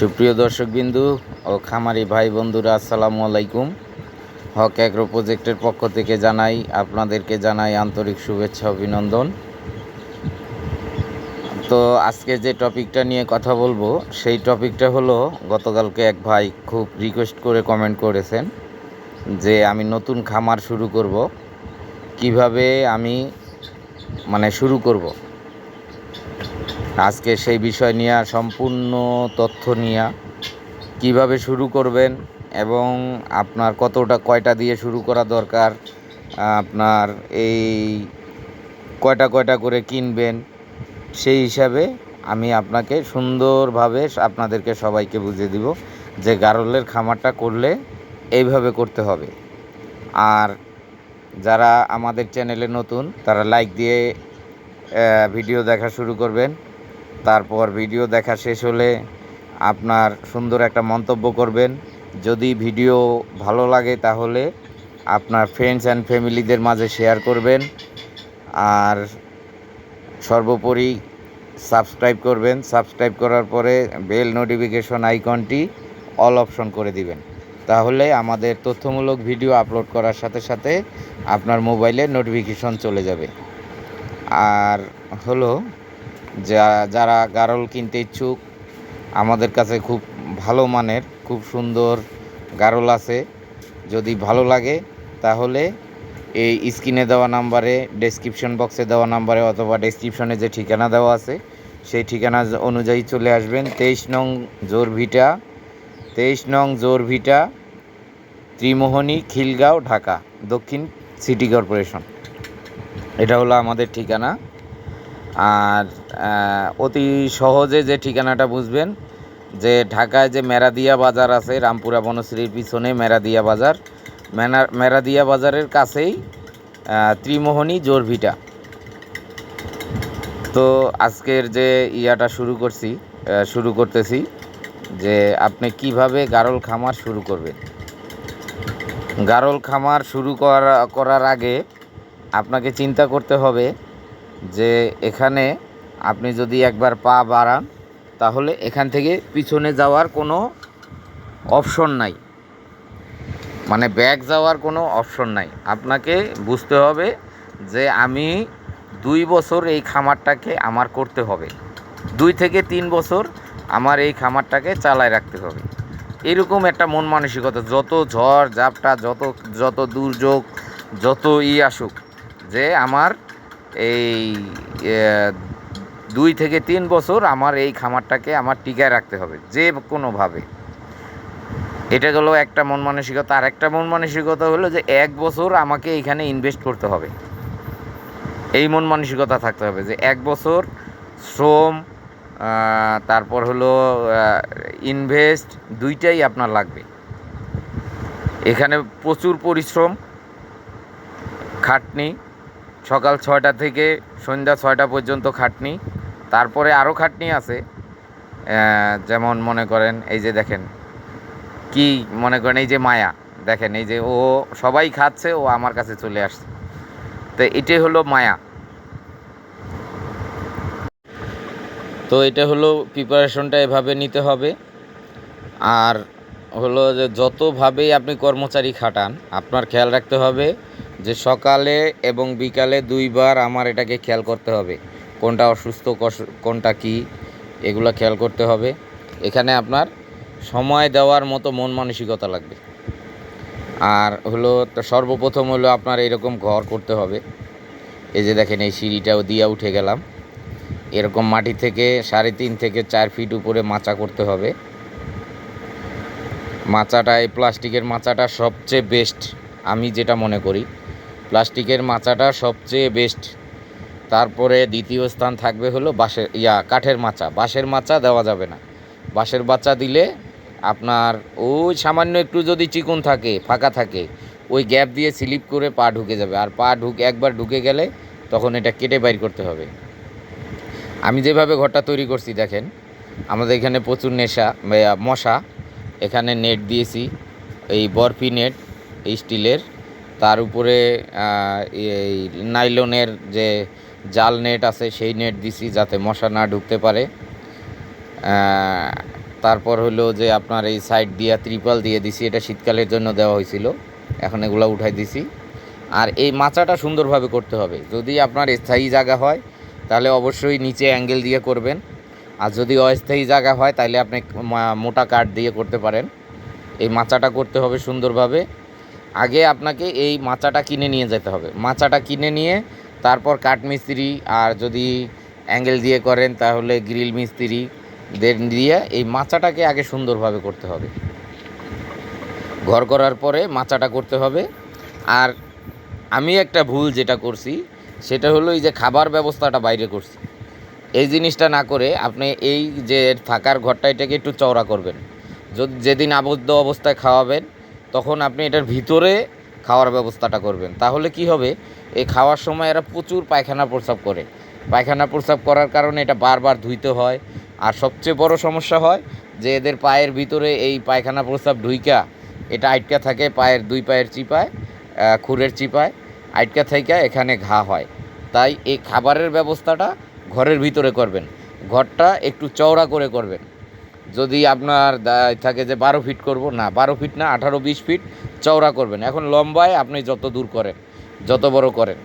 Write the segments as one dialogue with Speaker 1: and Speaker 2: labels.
Speaker 1: সুপ্রিয় দর্শকবিন্দু ও খামারি ভাই বন্ধুরা, আসসালামু আলাইকুম। হক অ্যাগ্রো প্রজেক্টের পক্ষ থেকে জানাই, আপনাদেরকে জানাই আন্তরিক শুভেচ্ছা, অভিনন্দন। তো আজকে যে টপিকটা নিয়ে কথা বলব, সেই টপিকটা হলো, গতকালকে এক ভাই খুব রিকোয়েস্ট করে কমেন্ট করেছেন যে, আমি নতুন খামার শুরু করব। কীভাবে আমি মানে শুরু করব? আজকে সেই বিষয় নিয়ে সম্পূর্ণ তথ্য নিয়ে কীভাবে শুরু করবেন এবং আপনার কতটা কয়টা দিয়ে শুরু করা দরকার, আপনার এই কয়টা কয়টা করে কিনবেন, সেই হিসাবে আমি আপনাকে সুন্দরভাবে আপনাদেরকে সবাইকে বুঝিয়ে দিব যে গারলের খামারটা করলে এইভাবে করতে হবে। আর যারা আমাদের চ্যানেলে নতুন, তারা লাইক দিয়ে ভিডিও দেখা শুরু করবেন। তারপর ভিডিও দেখা শেষ হলে আপনার সুন্দর একটা মন্তব্য করবেন। যদি ভিডিও ভালো লাগে তাহলে আপনার ফ্রেন্ডস অ্যান্ড ফ্যামিলিদের মাঝে শেয়ার করবেন। আর সর্বোপরি সাবস্ক্রাইব করবেন। সাবস্ক্রাইব করার পরে বেল নোটিফিকেশন আইকনটি অল অপশন করে দিবেন। তাহলে আমাদের তথ্যমূলক ভিডিও আপলোড করার সাথে সাথে আপনার মোবাইলে নোটিফিকেশন চলে যাবে। আর হলো যা, যারা গারল কিনতে ইচ্ছুক, আমাদের কাছে খুব ভালো মানের, খুব সুন্দর গারল আছে। যদি ভালো লাগে, তাহলে এই স্ক্রিনে দেওয়া নাম্বারে ডেসক্রিপশন বক্সে দেওয়া নাম্বারে অথবা ডেসক্রিপশনে যে ঠিকানা দেওয়া আছে, সেই ঠিকানা অনুযায়ী চলে আসবেন। তেইশ নং জোরভিটা, তেইশ নং জোরভিটা, ত্রিমোহনী, খিলগাঁও, ঢাকা, দক্ষিণ সিটি কর্পোরেশন। এটা হলো আমাদের ঠিকানা। আর অতি সহজে যে ঠিকানাটা বুঝবেন, যে ঢাকায় যে মেরাদিয়া বাজার আছে, রামপুরা বনশ্রীর পিছনে মেরাদিয়া বাজার, মেনা, মেরাদিয়া বাজারের কাছেই ত্রিমোহনী জোরভিটা। তো আজকের যে ইয়াটা শুরু করছি শুরু করতেছি যে আপনি কীভাবে গারল খামার শুরু করবেন। গারল খামার শুরু করা, করার আগে আপনাকে চিন্তা করতে হবে যে এখানে আপনি যদি একবার পা বাড়ান, তাহলে এখান থেকে পিছনে যাওয়ার কোনো অপশন নাই। মানে ব্যাক যাওয়ার কোনো অপশন নাই। আপনাকে বুঝতে হবে যে আমি দুই বছর এই খামারটাকে আমার করতে হবে। দুই থেকে তিন বছর আমার এই খামারটাকে চালায় রাখতে হবে। এরকম একটা মন মানসিকতা, যত ঝড়, ঝাপটা, যত যত দুর্যোগ, যত ই আসুক, যে আমার এই দুই থেকে তিন বছর আমার এই খামারটাকে আমার টিকায় রাখতে হবে, যে কোনোভাবে। এটা গেলো একটা মন মানসিকতা। আর একটা মন মানসিকতা হলো যে এক বছর আমাকে এইখানে ইনভেস্ট করতে হবে। এই মন মানসিকতা থাকতে হবে যে এক বছর শ্রম তারপর হলো ইনভেস্ট দুইটাই আপনার লাগবে। এখানে প্রচুর পরিশ্রম, খাটনি সকাল ছয়টা থেকে সন্ধ্যা ছয়টা পর্যন্ত খাটনি। তারপরে আরও খাটনি আছে। যেমন মনে করেন এই যে দেখেন, কি মনে করেন এই যে মায়া, দেখেন এই যে ও সবাই খাচ্ছে, ও আমার কাছে চলে আসছে। তো এটাই হলো মায়া। তো এটা হলো প্রিপারেশনটা এভাবে নিতে হবে। আর হলো যে যতভাবেই আপনি কর্মচারী খাটান, আপনার খেয়াল রাখতে হবে যে সকালে এবং বিকালে দুইবার আমার এটাকে খেয়াল করতে হবে। কোনটা অসুস্থ কোনটা কি, এগুলো খেয়াল করতে হবে। এখানে আপনার সময় দেওয়ার মতো মন মানসিকতা লাগবে। আর হলো সর্বপ্রথম হলো আপনার এরকম ঘর করতে হবে। এই যে দেখেন এই সিঁড়িটাও দিয়া উঠে গেলাম। এরকম মাটি থেকে সাড়ে তিন থেকে চার ফিট উপরে মাচা করতে হবে। মাচাটা, এই প্লাস্টিকের মাচাটা সবচেয়ে বেস্ট আমি যেটা মনে করি। প্লাস্টিকের মাচাটা সবচেয়ে বেস্ট তারপরে দ্বিতীয় স্থান থাকবে হলো বাঁশের, ইয়া, কাঠের মাচা। বাঁশের মাচা দেওয়া যাবে না। বাঁশের বাচ্চা দিলে আপনার ওই সামান্য একটু যদি চিকন থাকে, ফাঁকা থাকে, ওই গ্যাপ দিয়ে স্লিপ করে পা ঢুকে যাবে। আর পা ঢুক, একবার ঢুকে গেলে তখন এটা কেটে বাইর করতে হবে। আমি যেভাবে ঘরটা তৈরি করছি, দেখেন, আমাদের এখানে প্রচুর নেশা মশা। এখানে নেট দিয়েছি, এই বরফি নেট এই স্টিলের। তার উপরে এই নাইলনের যে জাল নেট আছে, সেই নেট দিছি যাতে মশা না ঢুকতে পারে। তারপর হলো যে আপনার এই সাইড দিয়া ত্রিপাল দিয়ে দিছি, এটা শীতকালের জন্য দেওয়া হয়েছিল। এখন এগুলো উঠাই দিছি। আর এই মাচাটা সুন্দরভাবে করতে হবে। যদি আপনার স্থায়ী জায়গা হয়, তাহলে অবশ্যই নিচে অ্যাঙ্গেল দিয়ে করবেন। আর যদি অস্থায়ী জায়গা হয়, তাহলে আপনি মোটা কাঠ দিয়ে করতে পারেন। এই মাচাটা করতে হবে সুন্দরভাবে। আগে আপনাকে এই মাচাটা কিনে নিয়ে যেতে হবে। মাচাটা কিনে নিয়ে তারপর কাঠ মিস্ত্রি আর যদি অ্যাঙ্গেল দিয়ে করেন তাহলে গ্রিল মিস্ত্রি দের দিয়ে এই মাচাটাকে আগে সুন্দরভাবে করতে হবে। ঘর করার পরে মাচাটা করতে হবে। আর আমি একটা ভুল যেটা করছি, সেটা হলো এই যে খাবার ব্যবস্থাটা বাইরে করছি। এই জিনিসটা না করে আপনি এই যে থাকার ঘরটা এটাকে একটু চওড়া করবেন। যদি, যেদিন আবদ্ধ অবস্থায় খাওয়াবেন তখন আপনি এটার ভিতরে খাওয়ার ব্যবস্থাটা করবেন। তাহলে কি হবে? এই খাওয়ার সময় এরা প্রচুর পায়খানা প্রস্রাব করে। পায়খানা প্রস্রাব করার কারণে এটা বারবার ধুইতে হয়। আর সবচেয়ে বড় সমস্যা হয় যে এদের পায়ের ভিতরে এই পায়খানা প্রস্রাব ঢুইকা, এটা আটকা থাকে পায়ের দুই পায়ের চিপায় খুরের চিপায়, আটকা থেকে এখানে ঘা হয়। তাই এই খাবারের ব্যবস্থাটা ঘরের ভিতরে করবেন। ঘরটা একটু চওড়া করে করবেন। যদি আপনার থাকে যে বারো ফিট করব, না, বারো ফিট না, আঠারো, বিশ ফিট চওড়া করবেন। এখন লম্বায় আপনি যত দূর করেন, যত বড় করেন।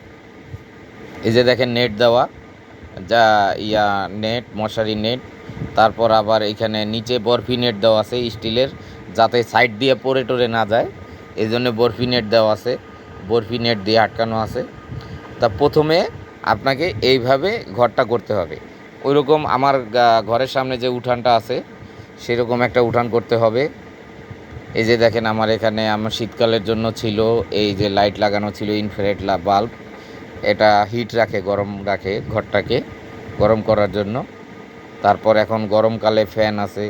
Speaker 1: এই যে দেখেন নেট দেওয়া, যা ইয়া নেট মশারি নেট তারপর আবার এখানে নিচে বরফি নেট দেওয়া আছে স্টিলের, যাতে সাইড দিয়ে পরে টরে না যায়। এই জন্য বরফি নেট দেওয়া আছে, বরফি নেট দিয়ে আটকানো আছে। তা প্রথমে আপনাকে এইভাবে ঘরটা করতে হবে। ওইরকম আমার ঘরের সামনে যে উঠানটা আছে সেরকম একটা উঠান করতে হবে। এই যে দেখেন আমার এখানে আমার শীতকালের জন্য ছিল, এই যে লাইট লাগানো ছিল ইনফ্রারেড বাল্ব এটা হিট রাখে, গরম রাখে ঘরটাকে, গরম করার জন্য। তারপর এখন গরমকালে ফ্যান আছে।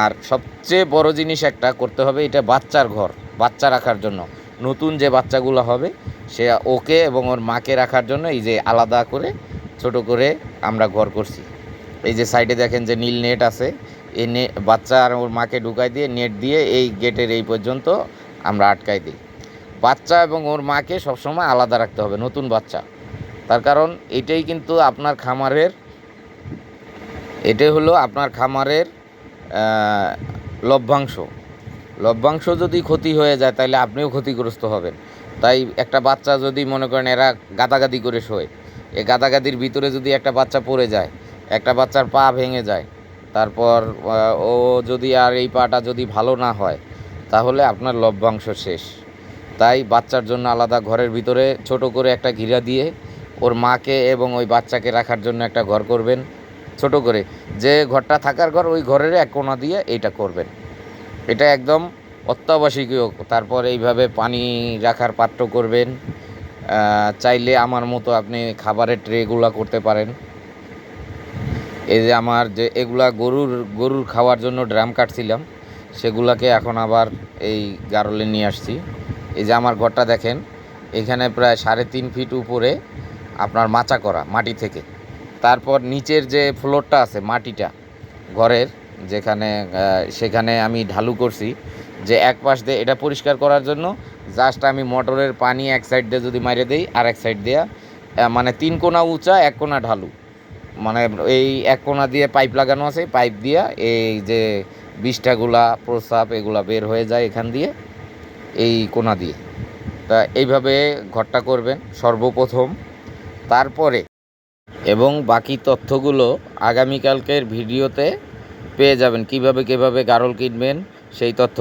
Speaker 1: আর সবচেয়ে বড় জিনিস একটা করতে হবে, এটা বাচ্চার ঘর, বাচ্চা রাখার জন্য। নতুন যে বাচ্চাগুলো হবে, সে ওকে এবং ওর মাকে রাখার জন্য এই যে আলাদা করে, ছোট করে আমরা ঘর করছি। এই যে সাইডে দেখেন যে নীল নেট আছে এই বাচ্চা আর ওর মাকে ঢুকাই দিয়ে, নেট দিয়ে এই গেটের এই পর্যন্ত আমরা আটকাই দিই। বাচ্চা এবং ওর মাকে সবসময় আলাদা রাখতে হবে, নতুন বাচ্চা। তার কারণ এটাই কিন্তু আপনার খামারের, এটাই হলো আপনার খামারের লভ্যাংশ। লভ্যাংশ যদি ক্ষতি হয়ে যায়, তাহলে আপনিও ক্ষতিগ্রস্ত হবেন। তাই একটা বাচ্চা যদি মনে করেন এরা গাদাগাদি করে শোয়, এই গাদাগাদির ভিতরে যদি একটা বাচ্চা পড়ে যায়, একটা বাচ্চার পা ভেঙে যায় তারপর ও যদি আর এই পাটা যদি ভালো না হয়, তাহলে আপনার লভ্যাংশ শেষ। তাই বাচ্চার জন্য আলাদা ঘরের ভিতরে ছোট করে একটা ঘিরা দিয়ে ওর মাকে এবং ওই বাচ্চাকে রাখার জন্য একটা ঘর করবেন। ছোট করে। যে ঘরটা থাকার ঘর, ওই ঘরের এক কোণা দিয়ে এইটা করবেন। এটা একদম অত্যাবশ্যকীয়। তারপর এইভাবে পানি রাখার পাত্র করবেন। চাইলে আমার মতো আপনি খাবারের ট্রেগুলা করতে পারেন। এই যে আমার যে এগুলা গরুর গরুর খাওয়ার জন্য ড্রাম কাটছিলাম সেগুলাকে এখন আবার এই গারলে নিয়ে আসছি। এই যে আমার ঘরটা দেখেন এখানে প্রায় সাড়ে তিন ফিট উপরে আপনার মাচা করা মাটি থেকে। তারপর নিচের যে ফ্লোরটা আছে মাটিটা ঘরের যেখানে সেখানে আমি ঢালু করছি যে এক পাশ দিয়ে এটা পরিষ্কার করার জন্য জাস্ট আমি মোটরের পানি এক সাইড দিয়ে যদি মারে দেই আর এক সাইড আহ, মানে তিন কোণা উঁচা এক কোণা ঢালু। মানে এই এক কোণা দিয়ে পাইপ লাগানো আছে, পাইপ দিয়ে এই যে বিষ্ঠাগুলা প্রস্রাব এগুলা বের হয়ে যায় এখান দিয়ে, এই কোণা দিয়ে। তা এইভাবে ঘরটা করবেন সর্বপ্রথম। তারপরে এবং বাকি তথ্যগুলো আগামীকালকের ভিডিওতে পেয়ে যাবেন। কীভাবে কীভাবে গারল কিনবেন, সেই তথ্য